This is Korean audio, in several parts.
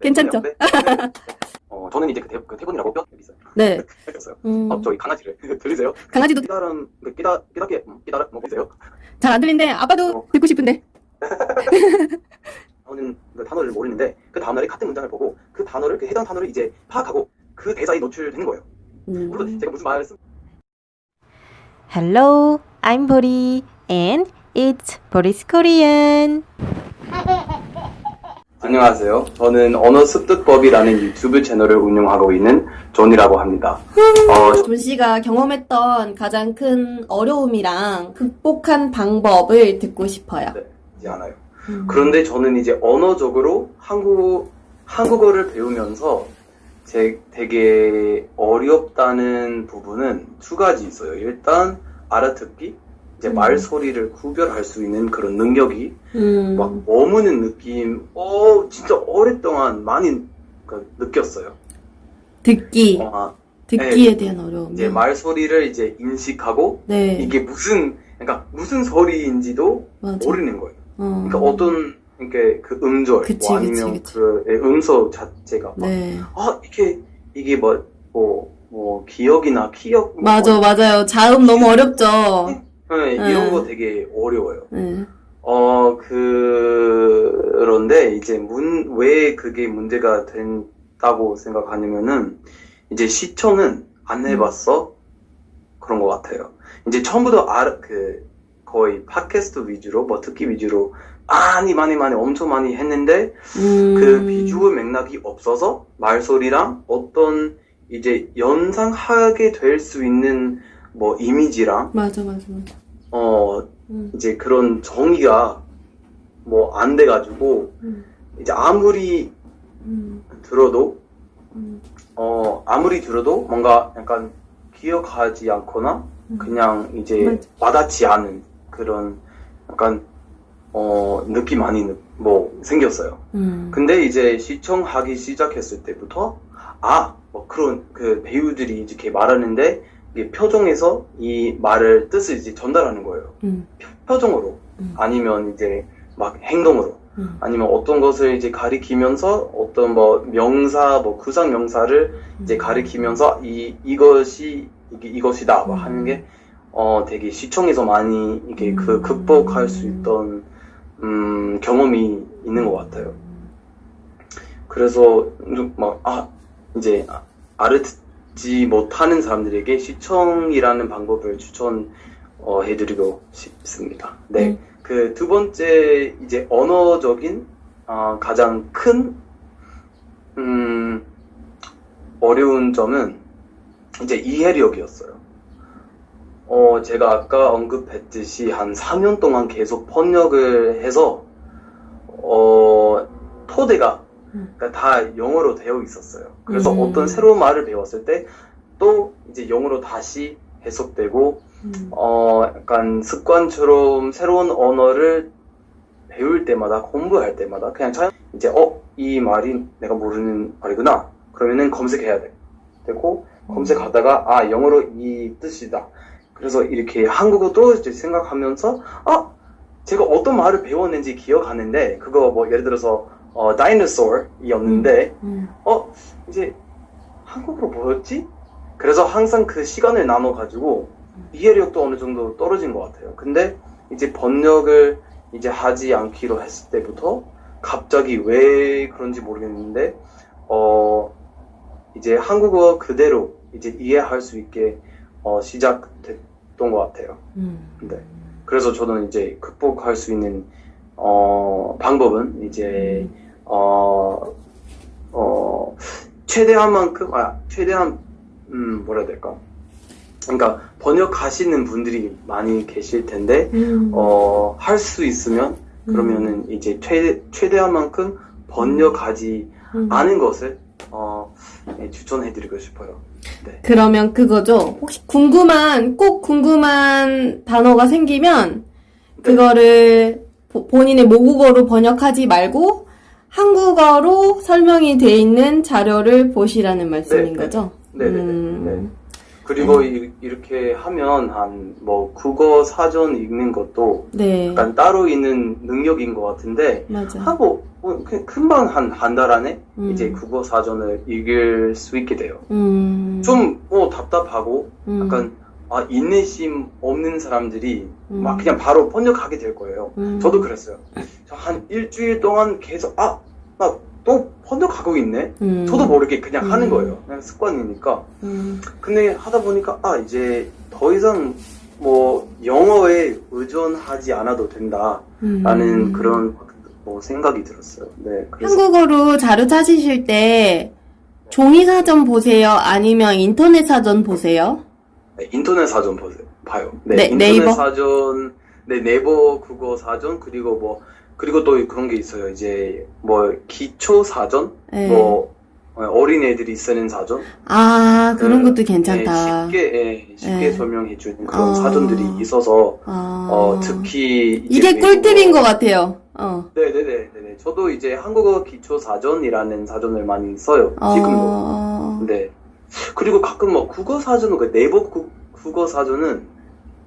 괜찮죠? 네. 어, 저는 이제 그, 태, 그 태권이라고 뼈 있어요. 네. 었어요 음, 어, 저희 강아지를 들리세요? 강아지도 끼다름 그 끼다 끼다게 음, 끼다름 뭐 보세요? 잘 안 들리는데 아빠도 어. 듣고 싶은데. 저는 그 단어를 모르는데 그 다음 날에 같은 문장을 보고 그 단어를 그 해당 단어를 이제 파악하고 그 대사에 노출되는 거예요. 음. 물론 제가 무슨 말을 쓰 Hello, I'm Bori, and it's Bori's Korean. 안녕하세요. 저는 언어 습득법이라는 유튜브 채널을 운영하고 있는 존이라고 합니다. 어, 존 씨가 경험했던 가장 큰 어려움이랑 극복한 방법을 듣고 싶어요. 쉽지 않아요. 음. 그런데 저는 이제 언어적으로 한국, 한국어를 배우면서 제 되게 어렵다는 부분은 두 가지 있어요. 일단 알아듣기, 이제 음. 말소리를 구별할 수 있는 그런 능력이 음. 막 머무는 느낌, 어, 진짜 오랫동안 많이 그 느꼈어요. 듣기, 어, 듣기에 네. 대한 어려움. 이제 말소리를 이제 인식하고 네. 이게 무슨, 그러니까 무슨 소리인지도 맞아. 모르는 거예요. 어. 그러니까 어떤 이렇게 그 음절 그치, 뭐 아니면 그치. 그 예, 음소 자체가 막, 네. 아 이게 이게 뭐뭐뭐 기억이나 기억 뭐 맞아, 맞아요. 자음 너무 어렵죠. 네, 네. 이런 거 되게 어려워요. 네. 어 그 런데 이제 문 왜 그게 문제가 된다고 생각하냐면은 이제 시청은 안 해봤어 그런 것 같아요. 이제 처음부터 알, 그 거의 팟캐스트 위주로 뭐 듣기 위주로 많이 많이 많이 엄청 많이 했는데 음. 그 비주얼 맥락이 없어서 말소리랑 어떤 이제 연상하게 될 수 있는 뭐 이미지랑 맞아, 맞아, 맞아. 어 음. 이제 그런 정의가 뭐 안 돼가지고 음. 이제 아무리 음. 들어도 음. 어 아무리 들어도 뭔가 약간 기억하지 않거나 음. 그냥 이제 맞아. 와닿지 않은 그런 약간 어 느낌 많이 느- 뭐 생겼어요. 음. 근데 이제 시청하기 시작했을 때부터 아 뭐 그런 그 배우들이 이렇게 말하는데 표정에서 이 말을 뜻을 이제 전달하는 거예요. 음. 표정으로 음. 아니면 이제 막 행동으로 음. 아니면 어떤 것을 이제 가리키면서 어떤 뭐 명사 뭐 구상 명사를 이제 가리키면서 이 이것이 이게 이것이다 뭐 음. 하는 게 어 되게 시청에서 많이 이게 그 음. 극복할 수 있던 음 경험이 있는 것 같아요. 그래서 막 아 이제 알아 듣지 못하는 사람들에게 시청이라는 방법을 추천해드리고 싶습니다. 네. 음. 그두 번째 이제 언어적인 어, 가장 큰 음, 어려운 점은 이제 이해력이었어요. 어, 제가 아까 언급했듯이 한 4년 동안 계속 번역을 해서 어, 토대가 음. 그러니까 다 영어로 되어 있었어요. 그래서 음. 어떤 새로운 말을 배웠을 때 또 이제 영어로 다시 해석되고 음. 어, 약간 습관처럼 새로운 언어를 배울 때마다, 공부할 때마다, 그냥 자연, 이제, 어, 이 말이 내가 모르는 말이구나. 그러면은 검색해야 돼. 되고, 검색하다가, 아, 영어로 이 뜻이다. 그래서 이렇게 한국어도 이제 생각하면서, 아, 제가 어떤 말을 배웠는지 기억하는데, 그거 뭐, 예를 들어서, 어, dinosaur이었는데, 음. 어, 이제, 한국어로 뭐였지? 그래서 항상 그 시간을 나눠 가지고 이해력도 어느 정도 떨어진 것 같아요. 근데 이제 번역을 이제 하지 않기로 했을 때부터 갑자기 왜 그런지 모르겠는데, 어, 이제 한국어 그대로 이제 이해할 수 있게 어, 시작됐던 것 같아요. 음. 네. 그래서 저는 이제 극복할 수 있는 어, 방법은 이제 어, 어, 최대한 만큼, 아, 최대한, 음, 뭐라 해야 될까. 그러니까, 번역하시는 분들이 많이 계실 텐데, 음. 어, 할 수 있으면, 그러면은 이제 최, 최대한 만큼 번역하지 음. 않은 것을, 어, 네, 추천해드리고 싶어요. 네. 그러면 그거죠. 혹시 궁금한, 꼭 궁금한 단어가 생기면, 그거를 보- 본인의 모국어로 번역하지 말고, 한국어로 설명이 돼 있는 자료를 보시라는 말씀인 네, 네. 거죠? 네네네. 음. 네. 그리고 이, 이렇게 하면 한 뭐 국어 사전 읽는 것도 네. 약간 따로 있는 능력인 것 같은데 맞아. 하고 뭐 그- 금방 한 한 달 안에 음. 이제 국어 사전을 읽을 수 있게 돼요. 음. 좀뭐 답답하고 음. 약간 아 인내심 없는 사람들이 음. 막 그냥 바로 번역하게 될 거예요. 음. 저도 그랬어요. 저한 일주일 동안 계속 아 나 또 번역하고 있네. 음. 저도 모르게 그냥 음. 하는 거예요. 그냥 습관이니까. 음. 근데 하다 보니까 아 이제 더 이상 뭐 영어에 의존하지 않아도 된다라는 음. 그런 뭐 생각이 들었어요. 네. 한국어로 자료 찾으실 때 종이 사전 보세요? 아니면 인터넷 사전 보세요? 네, 인터넷 사전 보세요. 봐요. 네, 네, 인터넷 네이버? 사전, 네, 네이버 국어 사전, 그리고 뭐, 그리고 또 그런 게 있어요. 이제, 뭐, 기초 사전? 네. 뭐, 어, 어린애들이 쓰는 사전? 아, 그런 그, 것도 괜찮다. 네, 쉽게, 예, 쉽게 네. 설명해 주는 그런 아. 사전들이 있어서, 아. 어, 특히, 이게 외국어- 꿀팁인 것 같아요. 어. 네네네. 네네. 저도 이제 한국어 기초 사전이라는 사전을 많이 써요. 지금도. 어. 네. 그리고 가끔 뭐 국어 사전은 그 네이버 국, 국어 사전은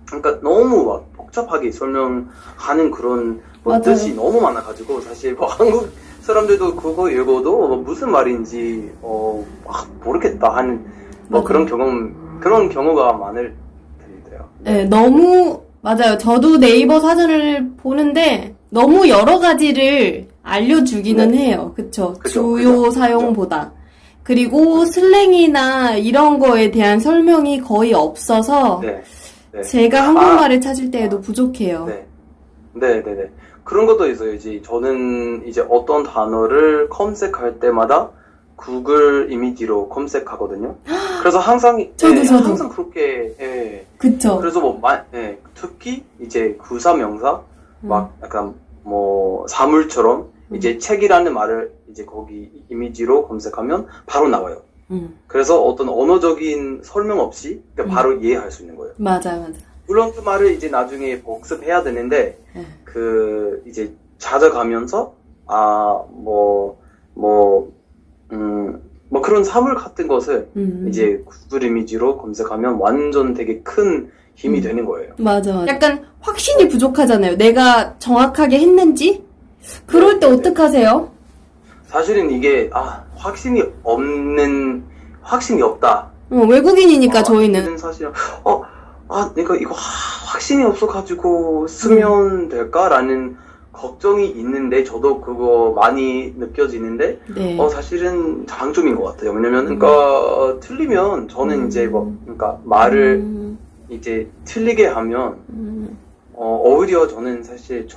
그러니까 너무 막 복잡하게 설명하는 그런 뭐 맞아요. 뜻이 너무 많아가지고 사실 뭐 한국 사람들도 그거 읽어도 뭐 무슨 말인지 어 아, 모르겠다 하는 뭐 맞아요. 그런 경험 그런 경우가 많을 텐데요. 네, 너무, 맞아요. 저도 네이버 사전을 보는데 너무 여러 가지를 알려주기는 네. 해요. 그쵸? 그죠, 주요 그죠, 사용보다. 그 리고 슬랭이나 이런 거에 대한 설명이 거의 없어서 네. 네. 제가 한국말을 찾을 때에도 부족해요. 네. 네, 네, 네. 그런 것도 있어요. 이제 저는 이제 어떤 단어를 검색할 때마다 구글 이미지로 검색하거든요. 그래서 항상 저도, 예, 저도. 항상 그렇게 예. 그쵸? 그래서 뭐 마, 예, 특히 이제 구사명사 음. 막 약간 뭐 사물처럼 음. 이제 책이라는 말을 이제 거기 이미지로 검색하면 바로 나와요. 음, 그래서 어떤 언어적인 설명 없이 그냥 음. 바로 이해할 수 있는 거예요. 맞아, 맞아. 물론 그 말을 이제 나중에 복습해야 되는데 네. 그 이제 찾아가면서 아 뭐 뭐 음 뭐 그런 사물 같은 것을 음. 이제 구글 이미지로 검색하면 완전 되게 큰 힘이 음. 되는 거예요. 맞아, 맞아. 약간 확신이 부족하잖아요. 내가 정확하게 했는지? 그럴 때. 어떡하세요? 사실은 이게 아 확신이 없는 확신이 없다. 어, 외국인이니까 아, 저희는. 사실 어아 내가 이거 하- 확신이 없어가지고 쓰면 될까라는 걱정이 있는데 저도 그거 많이 느껴지는데 네. 어 사실은 장점인 것 같아요. 왜냐면 음. 그러니까 틀리면 저는 음. 이제 뭐 그러니까 말을 음, 이제 틀리게 하면 음, 어 오히려 저는 사실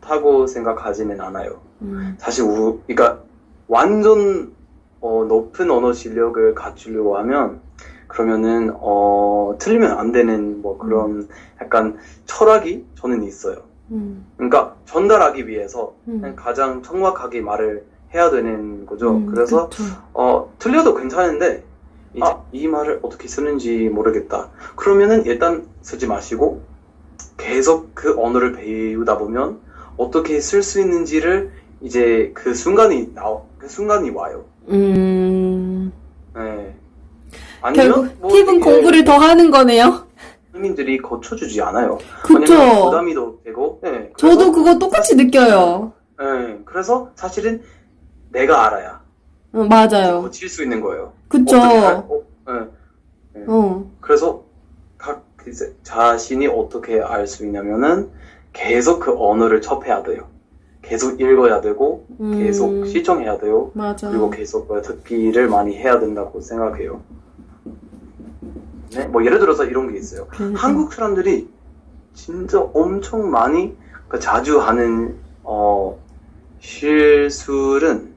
좋다고 생각하지는 않아요. 음, 사실 우 그러니까 완전 어, 높은 언어 실력을 갖추려고 하면 그러면은 어 틀리면 안 되는 뭐 그런 약간 철학이 저는 있어요. 음, 그러니까 전달하기 위해서 음. 가장 정확하게 말을 해야 되는 거죠. 음, 그래서 그쵸. 어 틀려도 괜찮은데 이제 아. 이 말을 어떻게 쓰는지 모르겠다. 그러면은 일단 쓰지 마시고 계속 그 언어를 배우다 보면 어떻게 쓸 수 있는지를 이제 그 순간이 나그 순간이 와요. 음, 네. 결국 아니면 뭐 팁은 이게 공부를 더 하는 거네요. 국민들이 거쳐주지 않아요. 그쵸. 왜냐면 부담이 더 되고. 네. 저도 그거 똑같이 느껴요. 네. 그래서 사실은 내가 알아야 어, 맞아요. 고칠 수 있는 거예요. 그쵸. 어떻게 할- 어, 네. 어, 그래서 각 이제 자신이 어떻게 알 수 있냐면은 계속 그 언어를 접해야 돼요. 계속 읽어야 되고 음, 계속 시청해야 돼요. 맞아. 그리고 계속 뭐 듣기를 많이 해야 된다고 생각해요. 네, 뭐 예를 들어서 이런 게 있어요. 그, 한국 사람들이 진짜 엄청 많이 그 자주 하는 어 실수는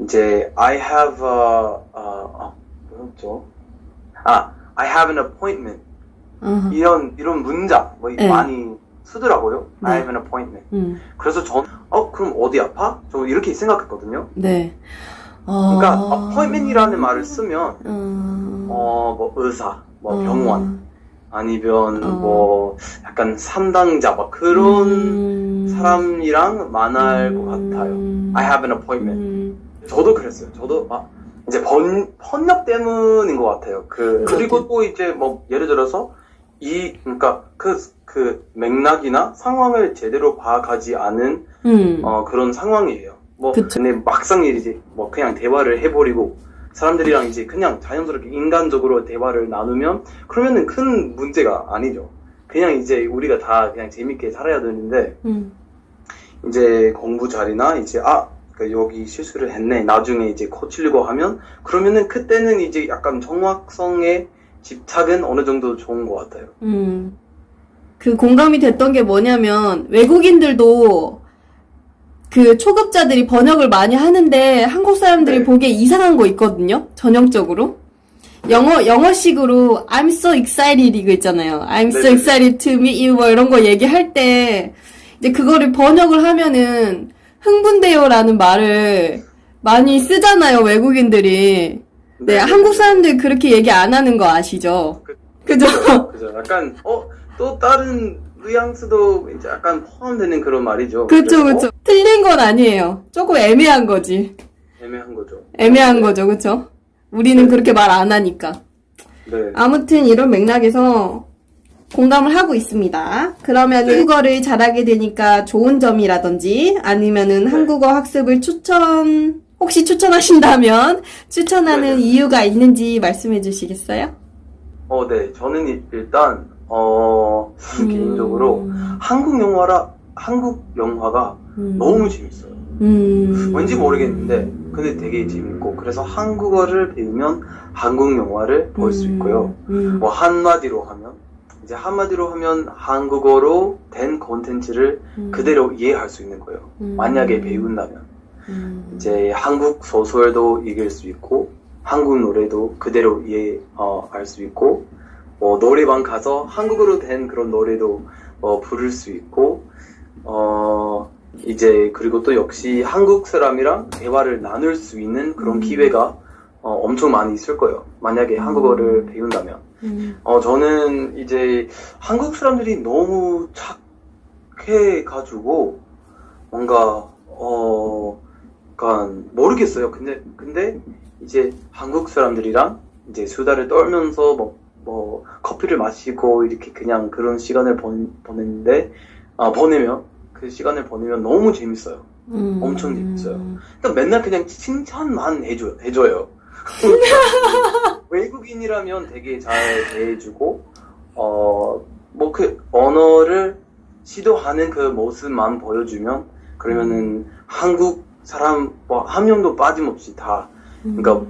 이제 I have a, 아, 뭐였죠? 아, I have an appointment 어, 이런 이런 문장 뭐 네. 많이 쓰더라고요. I 네. have an appointment. 음, 그래서 전 어 그럼 어디 아파? 저 이렇게 생각했거든요. 네. 어, 그러니까 appointment이라는 말을 쓰면 음, 어 뭐 의사, 뭐 어, 병원 아니면 어. 뭐 약간 삼당자 막 그런 음, 사람이랑 만날 것 음, 같아요. I have an appointment. 음, 저도 그랬어요. 저도 아 이제 번, 번역 때문인 것 같아요. 그, 그리고 또 이제 뭐, 예를 들어서, 이, 그러니까 그, 그 맥락이나 상황을 제대로 파악하지 않은, 음. 어, 그런 상황이에요. 뭐, 그쵸. 근데 막상 이제 뭐, 그냥 대화를 해버리고, 사람들이랑 이제 그냥 자연스럽게 인간적으로 대화를 나누면, 그러면은 큰 문제가 아니죠. 그냥 이제 우리가 다 그냥 재밌게 살아야 되는데, 음. 이제 공부 잘이나 이제 아 그러니까 여기 실수를 했네 나중에 이제 고치려고 하면 그러면은 그때는 이제 약간 정확성의 집착은 어느 정도 좋은 것 같아요. 음. 그 공감이 됐던 게 뭐냐면 외국인들도 그 초급자들이 번역을 많이 하는데 한국 사람들이 네. 보기에 이상한 거 있거든요. 전형적으로. 영어 영어식으로 I'm so excited 이거 있잖아요. I'm so excited to meet you 뭐 이런 거 얘기할 때 이제 그거를 번역을 하면은 흥분돼요라는 말을 많이 쓰잖아요, 외국인들이. 네, 한국 사람들 그렇게 얘기 안 하는 거 아시죠? 그- 그죠? 그죠. 약간 어 또 다른 뉘앙스도 이제 약간 포함되는 그런 말이죠. 그쵸, 그래서, 그쵸. 틀린 건 아니에요. 조금 애매한 거지. 어, 애매한 거죠. 애매한 네. 거죠, 그쵸? 우리는 네. 그렇게 말 안 하니까. 네. 아무튼 이런 맥락에서 공감을 하고 있습니다. 그러면 네. 한국어를 잘하게 되니까 좋은 점이라든지 아니면은 네. 한국어 학습을 추천, 혹시 추천하신다면 추천하는 네네. 이유가 있는지 말씀해 주시겠어요? 어, 네. 저는 이- 일단 어 개인적으로 음, 한국 영화라 한국 영화가 음, 너무 재밌어요. 음, 왠지 모르겠는데 근데 되게 재밌고 그래서 한국어를 배우면 한국 영화를 볼 수 있고요. 음, 뭐 한마디로 하면 이제 한마디로 하면 한국어로 된 콘텐츠를 음, 그대로 이해할 수 있는 거예요. 음, 만약에 배운다면 음, 이제 한국 소설도 읽을 수 있고 한국 노래도 그대로 이해할 수 있고 뭐 노래방 가서 한국어로 된 그런 노래도 어, 부를 수 있고 어 이제 그리고 또 역시 한국 사람이랑 대화를 나눌 수 있는 그런 음. 기회가 어, 엄청 많이 있을 거예요. 만약에 음. 한국어를 배운다면. 음, 어, 저는 이제 한국 사람들이 너무 착해 가지고 뭔가, 어, 약간 모르겠어요. 근데, 근데 이제 한국 사람들이랑 이제 수다를 떨면서 뭐, 뭐, 커피를 마시고 이렇게 그냥 그런 시간을 번, 보내는데, 아, 보내면, 그 시간을 보내면 너무 재밌어요. 음, 엄청 재밌어요. 그러니까 맨날 그냥 칭찬만 해줘, 해줘요. 외국인이라면 되게 잘 대해주고, 어, 뭐 그 언어를 시도하는 그 모습만 보여주면, 그러면은 한국 사람 뭐 한 명도 빠짐없이 다, 그러니까,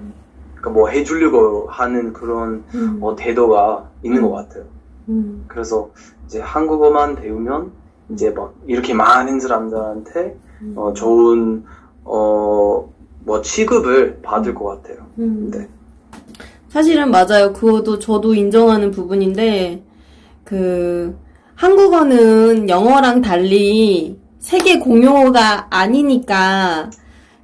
그러니까 뭐 해주려고 하는 그런 음, 어, 태도가 있는 음. 것 같아요. 음, 그래서 이제 한국어만 배우면 이제 막 이렇게 많은 사람들한테 음, 어, 좋은 어, 뭐 취급을 받을 것 같아요. 음. 네. 사실은 맞아요. 그것도 저도 인정하는 부분인데, 그, 한국어는 영어랑 달리 세계 공용어가 아니니까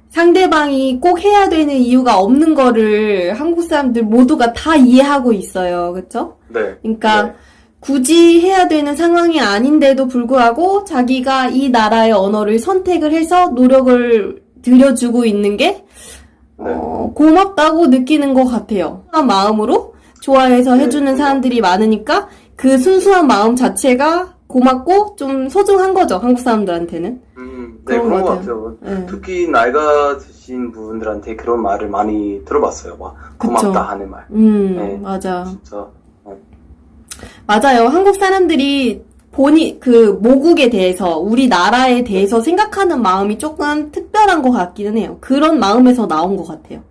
상대방이 꼭 해야 되는 이유가 없는 거를 한국 사람들 모두가 다 이해하고 있어요. 그쵸? 네. 그러니까 네. 굳이 해야 되는 상황이 아닌데도 불구하고 자기가 이 나라의 언어를 선택을 해서 노력을 들여주고 있는 게 네. 어, 고맙다고 느끼는 것 같아요. 마음으로 좋아해서 네, 해주는. 사람들이 많으니까 그 순수한 마음 자체가 고맙고 좀 소중한 거죠, 한국 사람들한테는. 음, 네, 그런 그런 것것 같아요. 네. 특히 나이가 드신 분들한테 그런 말을 많이 들어봤어요. 막 고맙다 그쵸. 하는 말. 음, 네. 맞아. 진짜. 맞아요. 한국 사람들이 본이, 그, 모국에 대해서, 우리나라에 대해서 생각하는 마음이 조금 특별한 것 같기는 해요. 그런 마음에서 나온 것 같아요.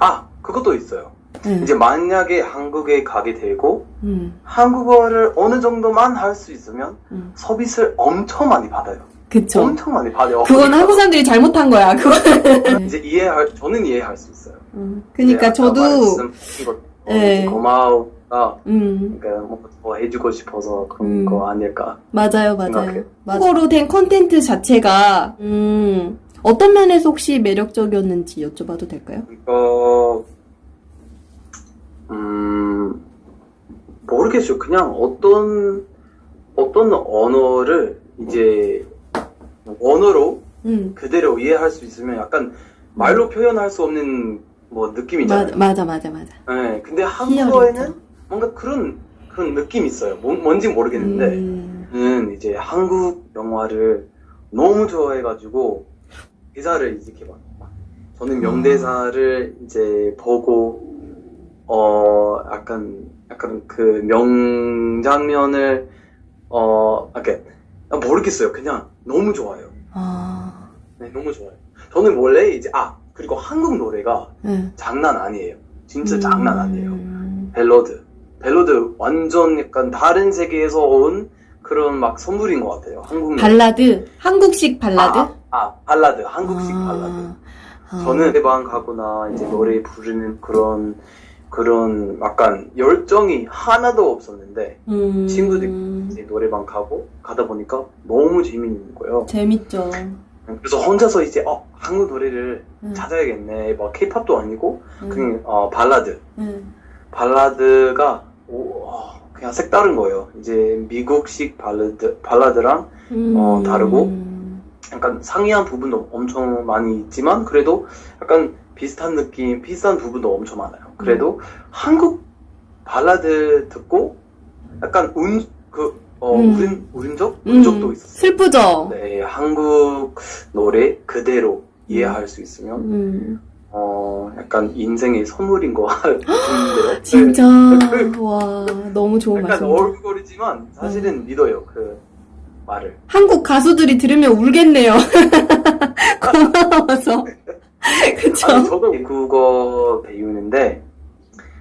아, 그것도 있어요. 네. 이제 만약에 한국에 가게 되고 음, 한국어를 어느 정도만 할 수 있으면 음. 서비스를 엄청 많이 받아요. 그쵸. 엄청 많이 받아요. 그건 한국 사람들이 잘못한 거야, 그건. 이제 이해할 저는 이해할 수 있어요. 음, 그니까 아까 저도, 어, 네. 이제 고마워가 음, 그러니까 뭐, 뭐 해주고 싶어서 그런 음. 거 아닐까. 맞아요, 맞아요. 한국어로 된 콘텐츠 자체가, 음, 어떤 면에서 혹시 매력적이었는지 여쭤봐도 될까요? 이거 음 모르겠어요. 그냥 어떤 어떤 언어를 이제 언어로 음, 그대로 이해할 수 있으면 약간 말로 표현할 수 없는 뭐 느낌이잖아요. 맞아, 맞아, 맞아, 맞아. 네, 근데 한국어에는. 뭔가 그런 그런 느낌이 있어요. 뭐, 뭔지 모르겠는데 음, 저는 이제 한국 영화를 너무 좋아해가지고 대사를 이제 이렇게 막 저는 명대사를 이제 보고 어 약간 약간 그 명장면을 어 이렇게 모르겠어요. 그냥 너무 좋아요. 아, 네, 너무 좋아요. 저는 원래 이제 아 그리고 한국 노래가 네. 장난 아니에요. 진짜 장난 아니에요. 음, 벨로드. 벨로드 완전 약간 다른 세계에서 온 그런 막 선물인 것 같아요. 한국 노래. 발라드? 한국식 발라드? 아, 아, 발라드. 한국식 아, 발라드. 아. 저는 대방 가거나 이제 노래 부르는 그런 그런 약간 열정이 하나도 없었는데 음, 친구들 이제 노래방 가고 가다 보니까 너무 재밌는 거예요. 재밌죠. 그래서 혼자서 이제 어 한국 노래를 음, 찾아야겠네. 뭐 케이팝도 아니고 음, 그냥 어 발라드. 음, 발라드가 오, 어, 그냥 색다른 거예요. 이제 미국식 발라드 발라드랑 음, 어, 다르고? 약간 상이한 부분도 엄청 많이 있지만 그래도 약간 비슷한 느낌, 비슷한 부분도 엄청 많아요. 그래도 한국 발라드 듣고 약간 운, 그, 어, 음. 우린, 우린적? 음, 운적도 있었어요. 슬프죠? 네, 한국 노래 그대로 이해할 수 있으면, 음, 어, 약간 인생의 선물인 것 같은데요. 진짜, 그- 와, 너무 좋은 약간. 얼굴거리지만 사실은 믿어요, 그 말을. 한국 가수들이 들으면 울겠네요. 고마워서. 그쵸? 아니, 저도 국어 배우는데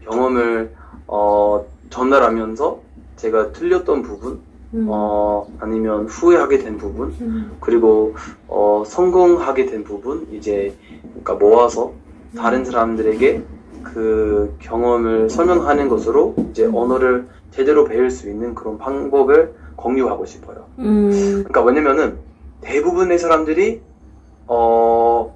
경험을 어, 전달하면서 제가 틀렸던 부분, 음, 어, 아니면 후회하게 된 부분, 음, 그리고 어, 성공하게 된 부분 이제 그러니까 모아서 다른 사람들에게 그 경험을 설명하는 것으로 이제 언어를 제대로 배울 수 있는 그런 방법을 공유하고 싶어요. 음, 그러니까 왜냐면은 대부분의 사람들이 어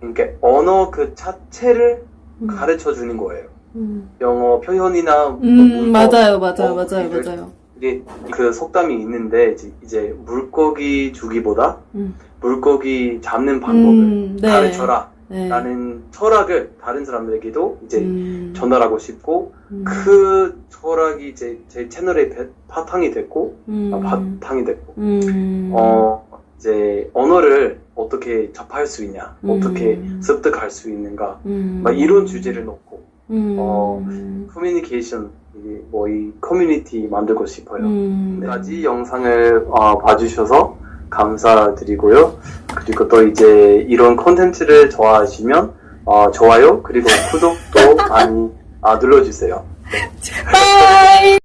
그러니까 언어 그 자체를 음, 가르쳐 주는 거예요. 음, 영어 표현이나 뭐 음, 문법, 맞아요, 맞아요, 어, 맞아요, 이걸- 맞아요. 이게 그 속담이 있는데 이제, 이제 물고기 주기보다 음. 물고기 잡는 방법을 음, 네. 가르쳐라 네. 라는 철학을 다른 사람들에게도 이제 음, 전달하고 싶고 음, 그 철학이 이제 제 채널의 배- 바탕이 됐고 음, 아, 바탕이 됐고 음, 어 이제 언어를 어떻게 접할 수 있냐 음. 어떻게 습득할 수 있는가 음, 막 이런 주제를 놓고 음, 어, 커뮤니케이션 뭐 이 커뮤니티 만들고 싶어요. 음, 까지 영상을 어, 봐주셔서 감사드리고요. 그리고 또 이제 이런 콘텐츠를 좋아하시면 어, 좋아요 그리고 구독도 많이 아, 눌러주세요. 빠이!